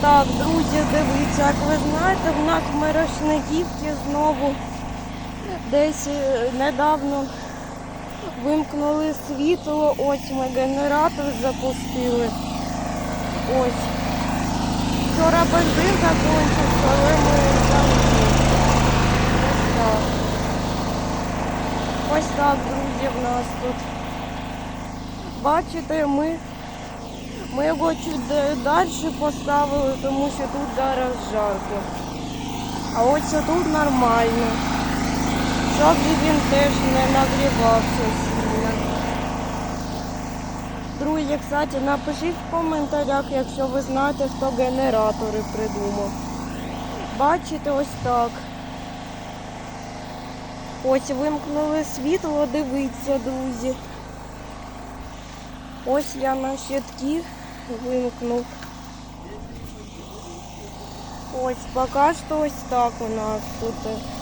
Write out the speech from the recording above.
так, друзі, дивіться, як ви знаєте, в нас в Мирошниківці знову десь е, недавно вимкнули світло. Ось ми генератор запустили. Ось. Вчора бензин закінчився, але ми. Ось так. Ось так, друзі, в нас тут. Бачите, ми, ми його чуть далі поставили, тому що тут зараз жарко. А ось тут нормально. Щоб він теж не нагрівався сильно. Друзі, кстати, напишіть в коментарях, якщо ви знаєте, хто генератори придумав. Бачите, ось так. Ось вимкнули світло, дивіться, друзі. Ось я на щитки вимкнув. Ось поки що ось так у нас тут.